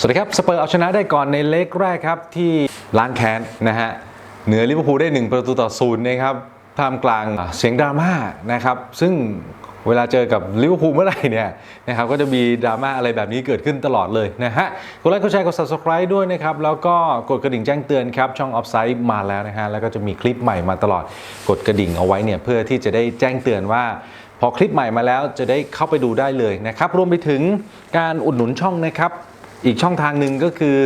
สวัสดีครับสเปอร์เอาชนะได้ก่อนในเล็กแรกครับที่ล้างแค้นนะฮะเหนือลิเวอร์พูลได้ 1 ประตูต่อศูนย์นะครับท่ามกลางเสียงดราม่านะครับซึ่งเวลาเจอกับลิเวอร์พูลเมื่อไหร่เนี่ยนะครับก็จะมีดราม่าอะไรแบบนี้เกิดขึ้นตลอดเลยนะฮะกดไลค์กดแชร์กด subscribe ด้วยนะครับ แล้วก็กดกระดิ่งแจ้งเตือนครับ ช่อง Offside มาแล้วนะฮะแล้วก็จะมีคลิปใหม่มาตลอดกดกระดิ่งเอาไว้เนี่ยเพื่อที่จะได้แจ้งเตือนว่า พอคลิปใหม่มาแล้วจะได้เข้าไปดูได้เลยนะครับรวมไปถึงการอุดหนุนช่องนะครับ อีกช่องทางหนึ่งก็คือ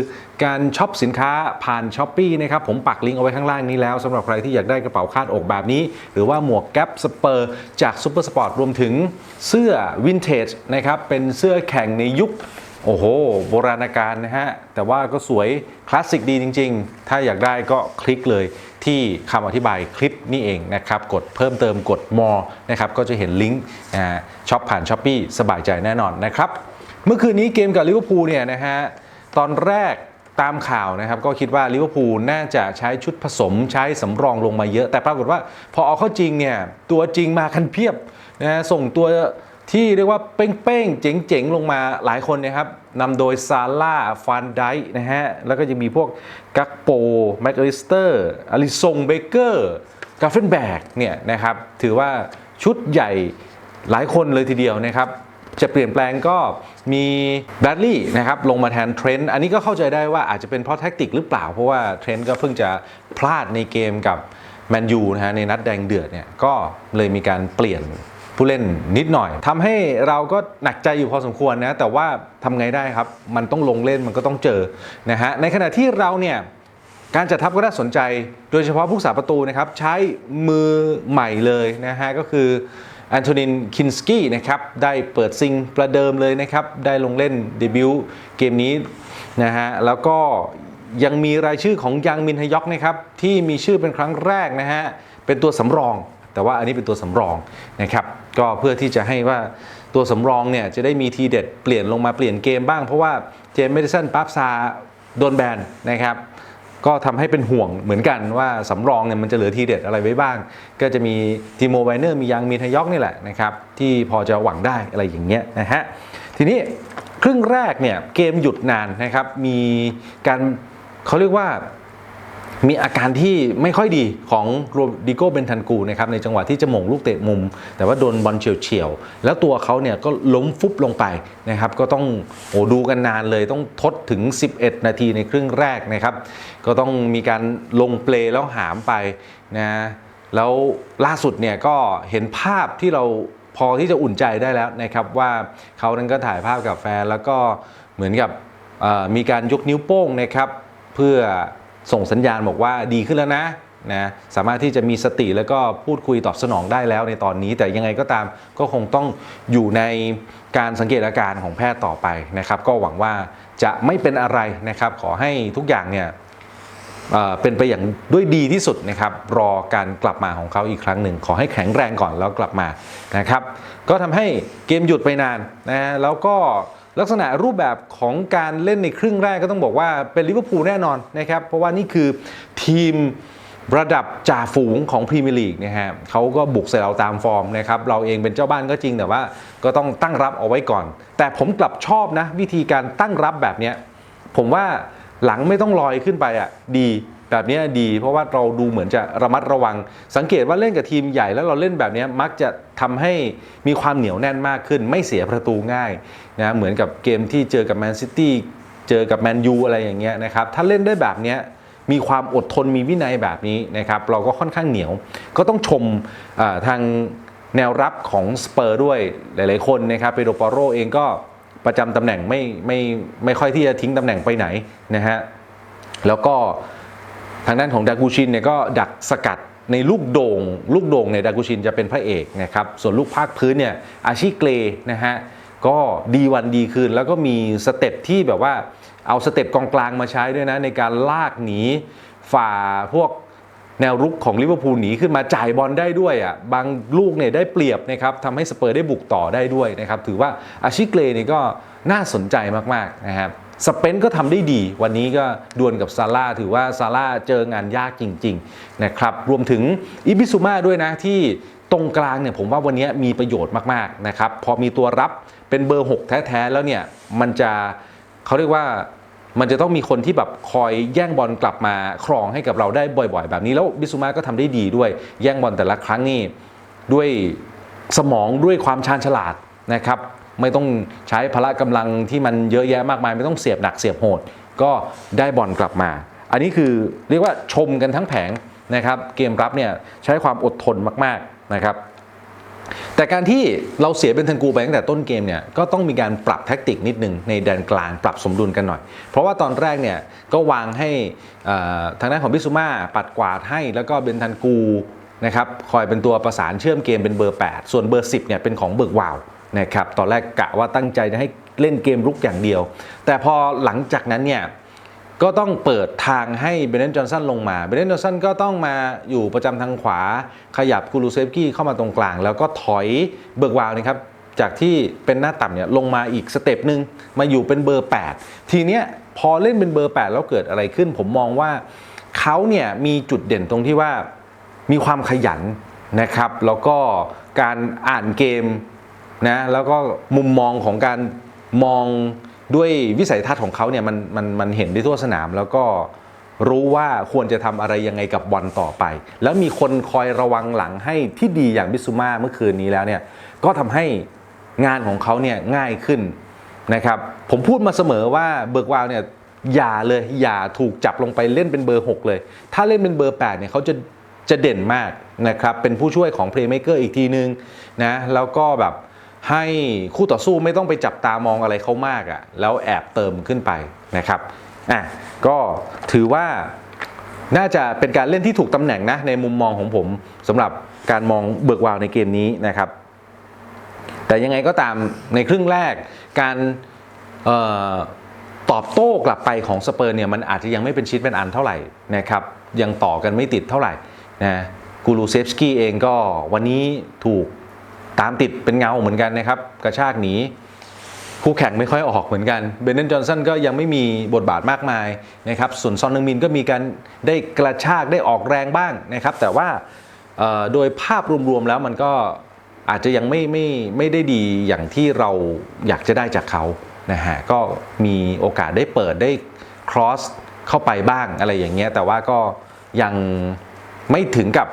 การช็อปสินค้าผ่านช้อปปีนะครับผมปักลิงก์เอาไว้ข้างล่างนี้แล้วสำหรับใครที่อยากได้กระเป๋าคาดอกแบบนี้ หรือว่าหมวกแก๊ปสเปอร์จากซูเปอร์สปอร์ตรวมถึงเสื้อวินเทจนะครับเป็นเสื้อแข่งในยุคโอ้โห โบราณกาลนะฮะ แต่ว่าก็สวยคลาสสิกดีจริง ๆ ถ้าอยากได้ก็คลิกเลยที่คำอธิบายคลิปนี่เองนะครับ กดเพิ่มเติมกด more นะครับ ก็จะเห็นลิงก์ช็อปผ่านช้อปปีสบายใจแน่นอนนะครับ เมื่อคืนนี้เกมกับลิเวอร์พูลเนี่ยนะฮะตอนแรกตามข่าวนะครับก็คิดว่าลิเวอร์พูลน่าจะใช้ชุดผสมใช้สำรองลงมาเยอะ แต่ปรากฏว่าพอเอาเข้าจริงเนี่ยตัวจริงมากันเพียบนะฮะส่งตัวที่เรียกว่าเป้งๆ เจ๋งๆ ลงมาหลายคนนะครับนำโดยซาร่าฟานไดนะฮะ แล้วก็จะมีพวกกักโปแม็กอลิสเตอร์อลิซงเบเกอร์กาเฟนแบกเนี่ยนะครับ ถือว่าชุดใหญ่หลายคนเลยทีเดียวนะครับ จะเปลี่ยนแปลงก็มีแบดลี่นะครับลงมาแทนเทรนด์อันนี้ก็เข้าใจได้ว่าอาจจะเป็นเพราะแท็กติกหรือเปล่า เพราะว่าเทรนด์ก็เพิ่งจะพลาดในเกมกับแมนยูนะฮะในนัดแดงเดือดเนี่ยก็เลยมีการเปลี่ยนผู้เล่นนิดหน่อยทำให้เราก็หนักใจอยู่พอสมควรนะแต่ว่าทำไงได้ครับ มันต้องลงเล่นมันก็ต้องเจอนะฮะในขณะที่เราเนี่ยการจัดทัพก็น่าสนใจ โดยเฉพาะผู้สาประตูนะครับใช้มือใหม่เลยนะฮะก็คือ แอนโทนินคินสกี้นะครับได้เปิดซิงประเดิมเลยนะครับ ได้ลงเล่นเดบิวต์เกมนี้นะฮะแล้วก็ยังมีรายชื่อของยังมินฮยอกนะครับที่มีชื่อเป็นครั้งแรกนะฮะเป็นตัวสำรอง แต่ว่าอันนี้เป็นตัวสำรองนะครับก็เพื่อที่จะให้ว่าตัวสำรองเนี่ยจะได้มีทีเด็ดเปลี่ยนลงมาเปลี่ยนเกมบ้างเพราะว่าเจมส์เมดิสันปั๊บซาโดนแบนนะครับ ก็ทำให้เป็นห่วงเหมือนกันว่าสำรองเนี่ยมันจะเหลือทีเด็ดอะไรไว้บ้าง ก็จะมีทีโมไวเนอร์มียังมีทยอกนี่แหละนะครับที่พอจะหวังได้อะไรอย่างเงี้ยนะฮะทีนี้ครึ่งแรกเนี่ยเกมหยุดนานนะครับมีการเขาเรียกว่า มีอาการที่ไม่ค่อยดีของโรดิโกเบนทันกูนะครับในจังหวะที่จะหม่งลูกเตะมุม แต่ว่าโดนบอลเฉียวๆ แล้วตัวเขาเนี่ยก็ล้มฟุบลงไปนะครับก็ต้องโอ้ดูกันนานเลยต้องทดถึง 11 นาทีในครึ่งแรกนะครับ ก็ต้องมีการลงเปลแล้วหามไปนะแล้วล่าสุดเนี่ยก็เห็นภาพที่เราพอที่จะอุ่นใจได้แล้วนะครับว่าเขานั้นก็ถ่ายภาพกับแฟนแล้วก็เหมือนกับมีการยกนิ้วโป้งนะครับเพื่อ ส่งสัญญาณบอกว่าดีขึ้นแล้วนะนะสามารถที่จะมีสติแล้วก็พูดคุยตอบสนองได้แล้วในตอนนี้ แต่ยังไงก็ตามก็คงต้องอยู่ในการสังเกตอาการของแพทย์ต่อไปนะครับ ก็หวังว่าจะไม่เป็นอะไรนะครับ ขอให้ทุกอย่างเนี่ยเเป็นไปอย่างด้วยดีที่สุดนะครับ รอการกลับมาของเขาอีกครั้งหนึ่ง ขอให้แข็งแรงก่อนแล้วกลับมานะครับ ก็ทำให้เกมหยุดไปนานนะฮะแล้วก็ ลักษณะรูปแบบของการเล่นในครึ่งแรกก็ต้องบอกว่าเป็นลิเวอร์พูลแน่นอนนะครับ เพราะว่านี่คือทีมระดับจ่าฝูงของพรีเมียร์ลีกนะฮะเขาก็บุกใส่เราตามฟอร์มนะครับ เราเองเป็นเจ้าบ้านก็จริงแต่ว่าก็ต้องตั้งรับเอาไว้ก่อน แต่ผมกลับชอบนะ วิธีการตั้งรับแบบเนี้ยผมว่าหลังไม่ต้องลอยขึ้นไปอะดี แบบนี้ดี เพราะว่าเราดูเหมือนจะระมัดระวัง สังเกตว่าเล่นกับทีมใหญ่แล้วเราเล่นแบบนี้มักจะทำให้มีความเหนียวแน่นมากขึ้น ไม่เสียประตูง่ายนะเหมือนกับเกมที่เจอกับแมนซิตี้เจอกับแมนยูอะไรอย่างเงี้ยนะครับถ้าเล่นได้แบบนี้มีความอดทนมีวินัยแบบนี้นะครับเราก็ค่อนข้างเหนียว ก็ต้องชมาทางแนวรับของสเปอร์ด้วยหลาย ๆ คนนะครับเปโดปอโรเองก็ประจำตำแหน่งไม่ไม่ไม่ค่อยที่จะทิ้งตำแหน่งไปไหนนะฮะแล้วก็ ทางด้านของดากูชินเนี่ยก็ดักสกัดในลูกโด่งลูกโด่งเนี่ยดากูชินจะเป็นพระเอกนะครับส่วนลูกภาคพื้นเนี่ยอาชิเกรนะฮะก็ดีวันดีคืน แล้วก็มีสเต็ปที่แบบว่าเอาสเต็ปกองกลางมาใช้ด้วยนะ ในการลากหนีฝ่าพวกแนวรุกของลิเวอร์พูลหนีขึ้นมาจ่ายบอลได้ด้วยอะบางลูกเนี่ยได้เปรียบนะครับทำให้สเปอร์ได้บุกต่อได้ด้วยนะครับถือว่าอาชิเกรนี่ก็น่าสนใจมากๆนะครับ สเปนก็ทำได้ดี วันนี้ก็ดวลกับซาร่าถือว่าซาร่าเจองานยากจริงๆนะครับรวมถึงอิบิซูมาด้วยนะที่ตรงกลางเนี่ยผมว่าวันนี้มีประโยชน์มากๆนะครับพอมีตัวรับเป็นเบอร์ 6 แท้ๆแล้วเนี่ยมันจะเขาเรียกว่ามันจะต้องมีคนที่แบบคอยแย่งบอลกลับมาครองให้กับเราได้บ่อย ๆ แบบนี้แล้วบิสุมาก็ทำได้ดีด้วยแย่งบอลแต่ละครั้งนี่ด้วยสมองด้วยความชาญฉลาดนะครับ ไม่ต้องใช้พละกำลังที่มันเยอะแยะมากมาย ไม่ต้องเสียบหนักเสียบโหด ก็ได้บอลกลับมา อันนี้คือเรียกว่าชมกันทั้งแผงนะครับ เกมรับเนี่ยใช้ความอดทนมากๆนะครับ แต่การที่เราเสียเป็นทังกูไปตั้งแต่ต้นเกมเนี่ยก็ต้องมีการปรับแท็กติกนิดนึงในแดนกลางปรับสมดุลกันหน่อย เพราะว่าตอนแรกเนี่ยก็วางให้ทางด้านของบิสุมาปัดกวาดให้แล้วก็เบนทันกูนะครับคอยเป็นตัวประสานเชื่อมเกมเป็นเบอร์ 8 ส่วนเบอร์ 10เนี่ยเป็นของเบิกวาว นะครับตอนแรกกะว่าตั้งใจจะให้เล่นเกมรุกอย่างเดียว แต่พอหลังจากนั้นเนี่ยก็ต้องเปิดทางให้เบรน t นจอห์นสันลงมา เบรน t นจอห์นสันก็ต้องมาอยู่ประจำทางขวา ขยับกูรูเซฟกี้เข้ามาตรงกลาง แล้วก็ถอยเบิกวาวนะครับ จากที่เป็นหน้าต่ำเนี่ยลงมาอีกสเต็ปหนึ่งมาอยู่เป็นเบอร์ 8 ทีเนี้ยพอเล่นเป็นเบอร์ 8 แล้วเกิดอะไรขึ้น ผมมองว่าเขาเนี่ยมีจุดเด่นตรงที่ว่ามีความขยันนะครับ แล้วก็การอ่านเกม นะแล้วก็มุมมองของการมองด้วยวิสัยทัศน์ของเขาเนี่ยมันมันมันเห็นได้ทั่วสนาม แล้วก็รู้ว่าควรจะทำอะไรยังไงกับบอลต่อไป แล้วมีคนคอยระวังหลังให้ที่ดีอย่างบิสุมาเมื่อคืนนี้แล้วเนี่ยก็ทำให้งานของเขาเนี่ยง่ายขึ้นนะครับผมพูดมาเสมอว่าเบิกวาวเนี่ยอย่าเลยอย่าถูกจับลงไปเล่นเป็นเบอร์ 6 เลย ถ้าเล่นเป็นเบอร์ 8เนี่ยเขาจะจะเด่นมากนะครับเป็นผู้ช่วยของเพลย์เมเกอร์อีกทีนึงนะแล้วก็แบบ ให้คู่ต่อสู้ไม่ต้องไปจับตามองอะไรเขามากอะ่ะแล้วแอบเติมขึ้นไปนะครับอะก็ถือว่าน่าจะเป็นการเล่นที่ถูกตำแหน่งนะในมุมมองของผมสำหรับการมองเบิกวาวในเกมนี้นะครับ แต่ยังไงก็ตามในครึ่งแรกการออตอบโต้กลับไปของสเปอร์เนี่ยมันอาจจะยังไม่เป็นชิ้นเป็นอันเท่าไหร่นะครับยังต่อกันไม่ติดเท่าไหร่นะกูรูเซฟสกี้เองก็วันนี้ถูก ตามติดเป็นเงาเหมือนกันนะครับ กระชากหนีคู่แข่งไม่ค่อยออกเหมือนกันเบนเนนจอห์นสันก็ยังไม่มีบทบาทมากมายนะครับส่วนซอนนึงมินก็มีการได้กระชากได้ออกแรงบ้างนะครับ แต่ว่าโดยภาพรวมๆแล้วมันก็อาจจะยังไม่ไม่ไม่ได้ดีอย่างที่เราอยากจะได้จากเขานะฮะก็มีโอกาสได้เปิดได้ cross เข้าไปบ้างอะไรอย่างเงี้ยแต่ว่าก็ยังไม่ถึงกับ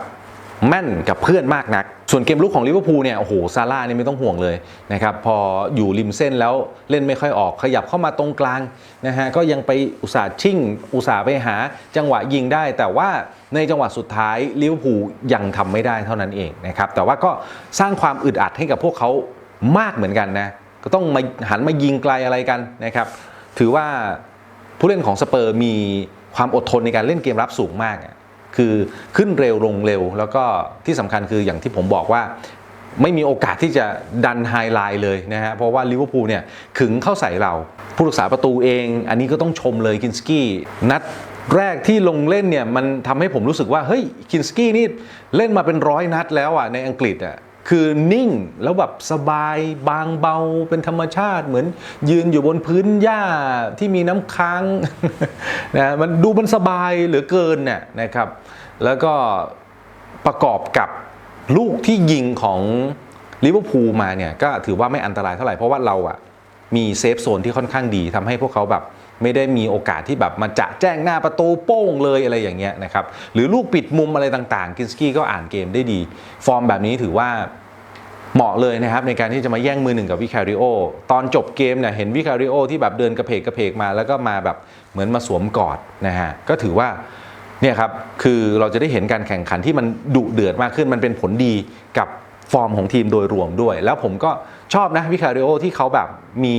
แม่นกับเพื่อนมากนัก ส่วนเกมลุกของลิเวอร์พูลเนี่ยโอ้โหซาร่านี่ไม่ต้องห่วงเลยนะครับพออยู่ริมเส้นแล้วเล่นไม่ค่อยออกขยับเข้ามาตรงกลางนะฮะก็ยังไปอุตส่าห์ชิ่ง อุตส่าห์ไปหาจังหวะยิงได้ แต่ว่าในจังหวะสุดท้ายลิเวอร์พูลยังทำไม่ได้เท่านั้นเองนะครับแต่ว่าก็สร้างความอึดอัดให้กับพวกเขามากเหมือนกันนะก็ต้องมาหันมายิงไกลอะไรกันนะครับถือว่าผู้เล่นของสเปอร์มีความอดทนในการเล่นเกมรับสูงมาก คือขึ้นเร็วลงเร็ว แล้วก็ที่สำคัญคืออย่างที่ผมบอกว่าไม่มีโอกาสที่จะดันไฮไลท์เลยนะฮะเพราะว่าลิเวอร์พูลเนี่ยขึงเข้าใส่เรา ผู้รักษาประตูเอง อันนี้ก็ต้องชมเลยกินสกี้นัดแรกที่ลงเล่นเนี่ยมันทำให้ผมรู้สึกว่าเฮ้ยกินสกี้นี่เล่นมาเป็นร้อยนัดแล้วอะในอังกฤษอะ คือนิ่งแล้วแบบสบายบางเบาเป็นธรรมชาติ เหมือนยืนอยู่บนพื้นหญ้าที่มีน้ำค้างนะมันดูมันสบายเหลือเกินเนี่ยนะครับ แล้วก็ประกอบกับลูกที่ยิงของลิเวอร์พูลมาเนี่ยก็ถือว่าไม่อันตรายเท่าไหร่เพราะว่าเราอะมีเซฟโซนที่ค่อนข้างดีทำให้พวกเขาแบบ ไม่ได้มีโอกาสที่แบบมาจะแจ้งหน้าประตูโป้งเลยอะไรอย่างเงี้ยนะครับหรือลูกปิดมุมอะไรต่างๆ กินสกี้ก็อ่านเกมได้ดี ฟอร์มแบบนี้ถือว่าเหมาะเลยนะครับในการที่จะมาแย่งมือหนึ่งกับวิคาริโอตอนจบเกมเนี่ยเห็นวิคาริโอที่แบบเดินกระเพกกระเพกมา แล้วก็มาแบบเหมือนมาสวมกอดนะฮะก็ถือว่าเนี่ยครับคือเราจะได้เห็นการแข่งขันที่มันดุเดือดมากขึ้นมันเป็นผลดีกับฟอร์มของทีมโดยรวมด้วย แล้วผมก็ชอบนะวิคาริโอที่เขาแบบมี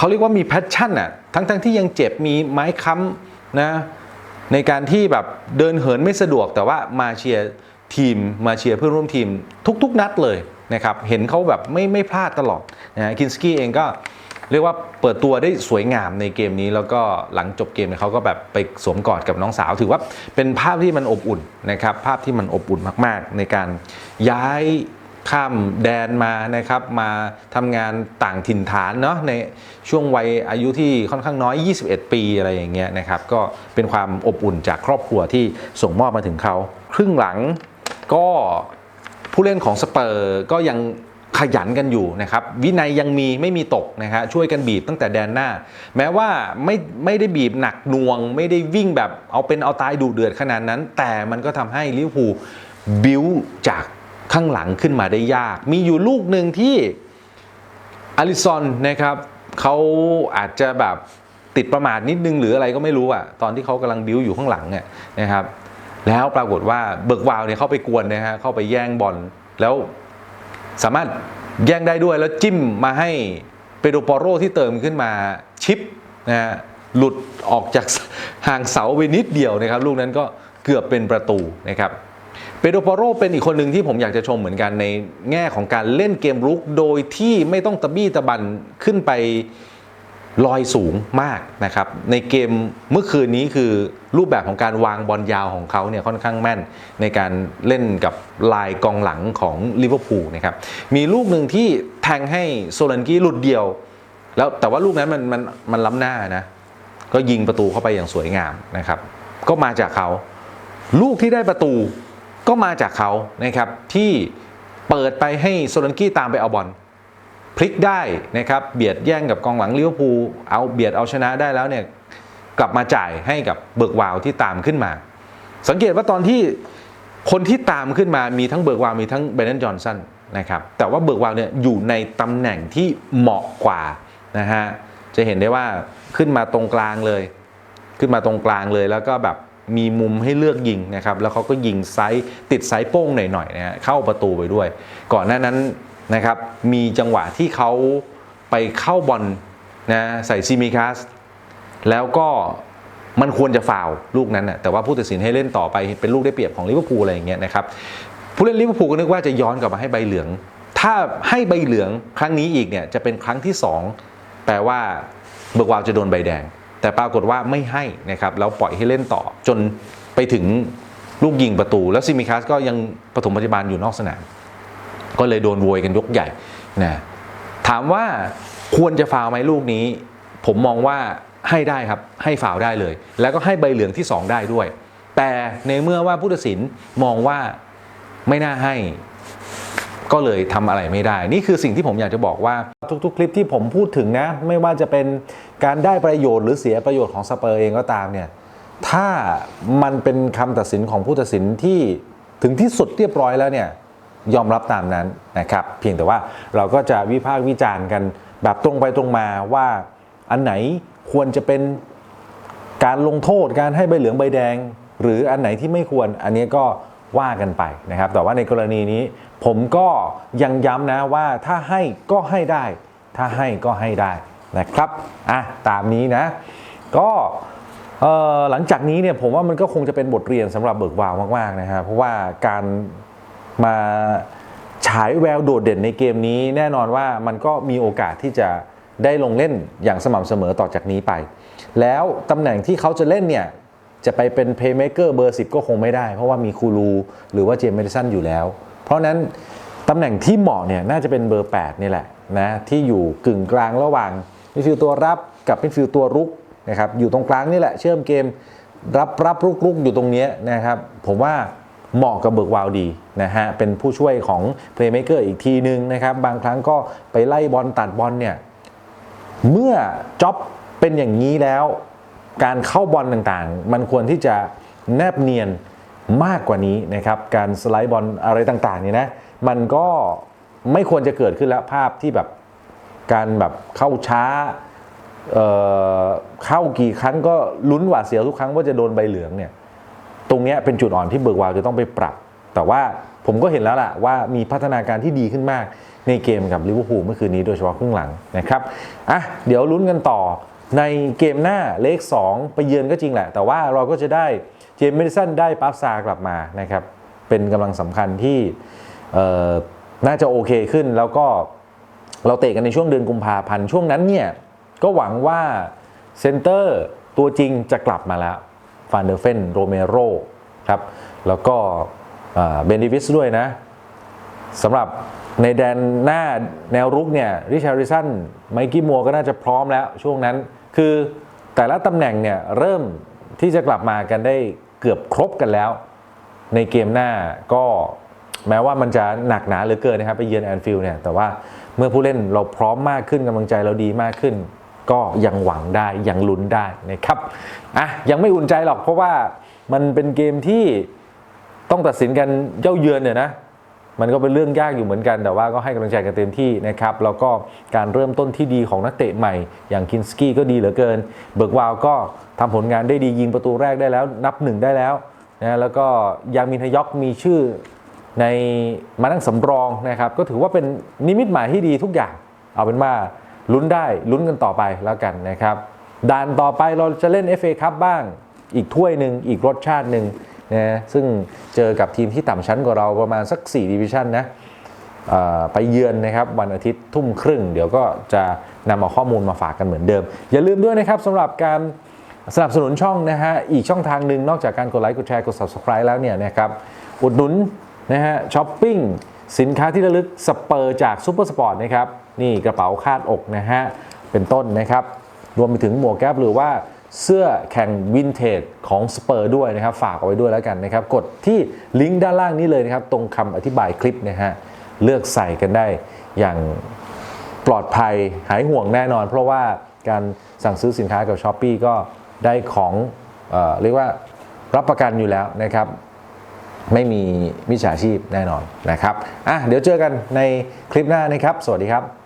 เขาเรียกว่ามีแพชชั่นอะทั้งๆที่ยังเจ็บมีไม้ค้ำนะในการที่แบบเดินเหินไม่สะดวกแต่ว่ามาเชียร์ทีมมาเชียร์เพื่อนร่วมทีมทุก ๆ นัดเลยนะครับเห็นเขาแบบไม่ไม่พลาดตลอดนะฮะคินสกี้เองก็เรียกว่าเปิดตัวได้สวยงามในเกมนี้ แล้วก็หลังจบเกมเนี่ยเขาก็แบบไปสวมกอดกับน้องสาว ถือว่าเป็นภาพที่มันอบอุ่นนะครับภาพที่มันอบอุ่นมาก ๆ ในการย้าย ข้ามแดนมานะครับมาทำงานต่างถิ่นฐานเนาะในช่วงวัยอายุที่ค่อนข้างน้อย 21 ปีอะไรอย่างเงี้ยนะครับก็เป็นความอบอุ่นจากครอบครัวที่ส่งมอบมาถึงเขา ครึ่งหลังก็ผู้เล่นของสเปอร์ก็ยังขยันกันอยู่นะครับ วินัยยังมีไม่มีตกนะฮะช่วยกันบีบตั้งแต่แดนหน้า แม้ว่าไม่ไม่ได้บีบหนักหน่วง ไม่ได้วิ่งแบบเอาเป็นเอาตายดุเดือดขนาดนั้น แต่มันก็ทำให้ลิเวอร์พูลบิวจาก ข้างหลังขึ้นมาได้ยาก มีอยู่ลูกหนึ่งที่อลิซอนนะครับเขาอาจจะแบบติดประมาทนิดนึงหรืออะไรก็ไม่รู้อะตอนที่เขากำลังบิ้วอยู่ข้างหลังเนี่ยนะครับ แล้วปรากฏว่าเบิร์กวาวเนี่ยเข้าไปกวนนะฮะเข้าไปแย่งบอลแล้วสามารถแย่งได้ด้วยแล้วจิ้มมาให้เปโดปอโรที่เติมขึ้นมาชิปนะฮะหลุดออกจากห่างเสาไปนิดเดียวนะครับ ลูกนั้นก็เกือบเป็นประตูนะครับ เปโดรปอโรเป็นอีกคนหนึ่งที่ผมอยากจะชมเหมือนกันในแง่ของการเล่นเกมรุก โดยที่ไม่ต้องตะบี้ตะบันขึ้นไปลอยสูงมากนะครับ ในเกมเมื่อคืนนี้คือรูปแบบของการวางบอลยาวของเขาเนี่ยค่อนข้างแม่นในการเล่นกับลายกองหลังของลิเวอร์พูลนะครับ มีลูกหนึ่งที่แทงให้โซลันกี้หลุดเดียว แล้วแต่ว่าลูกนั้นมันมันมันล้ำหน้านะ ก็ยิงประตูเข้าไปอย่างสวยงามนะครับ ก็มาจากเขา ลูกที่ได้ประตู ก็มาจากเขานะครับที่เปิดไปให้โซลันกี้ตามไปเอาบอลพลิกได้นะครับเบียดแย่งกับกองหลังลิเวอร์พูลเอาเบียดเอาชนะได้แล้วเนี่ยกลับมาจ่ายให้กับเบิร์กวาวที่ตามขึ้นมา สังเกตว่าตอนที่คนที่ตามขึ้นมามีทั้งเบิร์กวาวมีทั้งเบรนดนจอห์นสันนะครับแต่ว่าเบิร์กวาวเนี่ยอยู่ในตำแหน่งที่เหมาะกว่านะฮะจะเห็นได้ว่าขึ้นมาตรงกลางเลย ขึ้นมาตรงกลางเลยแล้วก็แบบ มีมุมให้เลือกยิงนะครับแล้วเขาก็ยิงไซส์ติดไซส์โป้งหน่อยๆนะฮะเข้าประตูไปด้วย ก่อนหน้านั้นนะครับมีจังหวะที่เขาไปเข้าบอลนะใส่ซิมิคัสแล้วก็มันควรจะฟาวลูกนั้นนะแต่ว่าผู้ตัดสินให้เล่นต่อไปเป็นลูกได้เปรียบของลิเวอร์พูลอะไรอย่างเงี้ยนะครับผู้เล่นลิเวอร์พูลก็นึกว่าจะย้อนกลับมาให้ใบเหลือง ถ้าให้ใบเหลืองครั้งนี้อีกเนี่ยจะเป็นครั้งที่สองแปลว่าเบิร์กวาวจะโดนใบแดง แต่ปรากฏว่าไม่ให้นะครับแล้วปล่อยให้เล่นต่อจนไปถึงลูกยิงประตู แล้วซิมิคัสก็ยังปฐมพยาบาลอยู่นอกสนาม ก็เลยโดนโวยกันยกใหญ่นะถามว่าควรจะฟาวไหมลูกนี้ ผมมองว่าให้ได้ครับให้ฟาวได้เลย แล้วก็ให้ใบเหลืองที่ 2 ได้ด้วย แต่ในเมื่อว่าผู้ตัดสินมองว่าไม่น่าให้ก็เลยทำอะไรไม่ได้ นี่คือสิ่งที่ผมอยากจะบอกว่าทุกๆ คลิปที่ผมพูดถึงนะ ไม่ว่าจะเป็น การได้ประโยชน์หรือเสียประโยชน์ของสเปอร์เองก็ตามเนี่ยถ้ามันเป็นคำตัดสินของผู้ตัดสินที่ถึงที่สุดเรียบร้อยแล้วเนี่ยยอมรับตามนั้นนะครับ เพียงแต่ว่าเราก็จะวิพากษ์วิจารณ์กันแบบตรงไปตรงมาว่าอันไหนควรจะเป็นการลงโทษการให้ใบเหลืองใบแดง หรืออันไหนที่ไม่ควรอันนี้ก็ว่ากันไปนะครับ แต่ว่าในกรณีนี้ ผมก็ยังย้ำนะว่าถ้าให้ก็ให้ได้ ถ้าให้ก็ให้ได้ นะครับอะตามนี้นะ ก็หลังจากนี้เนี่ยผมว่ามันก็คงจะเป็นบทเรียนสำหรับเบิกวาวมากๆนะครับเพราะว่าการมาฉายแววโดดเด่นในเกมนี้แน่นอนว่ามันก็มีโอกาสที่จะได้ลงเล่นอย่างสม่ำเสมอต่อจากนี้ไป แล้วตำแหน่งที่เขาจะเล่นเนี่ย จะไปเป็นเพย์เมเกอร์เบอร์ 10 ก็คงไม่ได้ เพราะว่ามีคูลูหรือว่าเจมส์เมดิสันอยู่แล้ว เพราะฉะนั้นตำแหน่งที่เหมาะเนี่ยน่าจะเป็นเบอร์ 8 นี่แหละนะที่อยู่กึ่งกลางระหว่าง มิดฟิลด์ตัวรับกับมิดฟิลด์ตัวรุกนะครับอยู่ตรงกลางนี่แหละเชื่อมเกมรับรับรุกรุกอยู่ตรงนี้นะครับ ผมว่าเหมาะกับเบิร์กวาวดีนะฮะเป็นผู้ช่วยของเพลย์เม k เกอร์อีกทีนึงนะครับ บางครั้งก็ไปไล่บอลตัดบอลเนี่ย เมื่อจ็อบเป็นอย่างนี้แล้ว การเข้าบอลต่างๆ มันควรที่จะแนบเนียนมากกว่านี้นะครับ การสไลด์บอลอะไรต่างๆเนี่ยนะ มันก็ไม่ควรจะเกิดขึ้นแล้วภาพที่แบบ การแบบเข้าช้าเเข้ากี่ครั้งก็ลุ้นหวาดเสียวทุกครั้งว่าจะโดนใบเหลืองเนี่ยตรงนี้เป็นจุดอ่อนที่เบิร์กวาวจะต้องไปปรับ แต่ว่าผมก็เห็นแล้วล่ะว่ามีพัฒนาการที่ดีขึ้นมากในเกมกับลิเวอร์พูลเมื่อคืนนี้โดยเฉพาะครึ่งหลังนะครับอะเดี๋ยวลุ้นกันต่อในเกมหน้าเลข 2 ไปเยือนก็จริงแหละ แต่ว่าเราก็จะได้เจมส์เมดิสันได้ปั๊บซากลับมานะครับเป็นกำลังสำคัญที่น่าจะโอเคขึ้นแล้วก็ เราเตะกันในช่วงเดือนกุมภาพันธ์ช่วงนั้นเนี่ยก็หวังว่าเซนเตอร์ตัวจริงจะกลับมาแล้วฟานเดอร์เฟนโรเมโรครับแล้วก็เบนดิวิสด้วยนะสำหรับในแดนหน้าแนวรุกเนี่ยริชาริสันไมกี้มัวก็น่าจะพร้อมแล้วช่วงนั้น คือแต่ละตำแหน่งเนี่ยเริ่มที่จะกลับมากันได้เกือบครบกันแล้ว ในเกมหน้าก็แม้ว่ามันจะหนักหนาเหลือเกินนะครับ ไปเยือนแอนฟิลด์เนี่ยแต่ว่า เมื่อผู้เล่นเราพร้อมมากขึ้นกำลังใจเราดีมากขึ้น ก็ยังหวังได้ยังลุ้นได้นะครับอะยังไม่อุ่นใจหรอกเพราะว่ามันเป็นเกมที่ต้องตัดสินกันเย่าเยือนเนี่ยนะมันก็เป็นเรื่องยากอยู่เหมือนกัน แต่ว่าก็ให้กำลังใจกันเต็มที่นะครับ แล้วก็การเริ่มต้นที่ดีของนักเตะใหม่ อย่างคินสกี้ก็ดีเหลือเกิน เบิร์กวาวก็ทำผลงานได้ดียิงประตูแรกได้แล้ว นับหนึ่งได้แล้วนะแล้วก็ยางมินทยอกมีชื่อ ในมานั่งสำรองนะครับ ก็ถือว่าเป็นนิมิตหมายที่ดีทุกอย่าง เอาเป็นว่าลุ้นได้ลุ้นกันต่อไปแล้วกันนะครับด่านต่อไปเราจะเล่น FA คัพบ้าง อีกถ้วยหนึ่งอีกรสชาติหนึ่งนะซึ่งเจอกับทีมที่ต่ำชั้นกว่าเราประมาณสัก 4 ดิวิชั่นนะไปเยือนนะครับวันอาทิตย์ทุ่มครึ่ง เดี๋ยวก็จะนำเอาข้อมูลมาฝากกันเหมือนเดิม อย่าลืมด้วยนะครับสำหรับการสนับสนุนช่องนะฮะอีกช่องทางหนึ่งนอกจากการกดไลค์กดแชร์กด subscribe แล้วเนี่ยนะครับอุดหนุน นะฮะช้อปปิ้งสินค้าที่ระลึกสเปอร์จากซูเปอร์สปอร์ตนะครับนี่กระเป๋าคาดอกนะฮะเป็นต้นนะครับ รวมไปถึงหมวกแก๊ปหรือว่าเสื้อแข่งวินเทจของสเปอร์ด้วยนะครับ ฝากเอาไว้ด้วยแล้วกันนะครับ กดที่ลิงก์ด้านล่างนี้เลยนะครับ ตรงคำอธิบายคลิปนะฮะเลือกใส่กันได้อย่างปลอดภัยหายห่วงแน่นอน เพราะว่าการสั่งซื้อสินค้ากับ s h อ p e e ก็ได้ของเออเรียกว่ารับประกันอยู่แล้วนะครับ ไม่มีมิจฉาชีพแน่นอนนะครับอะเดี๋ยวเจอกันในคลิปหน้านะครับ สวัสดีครับ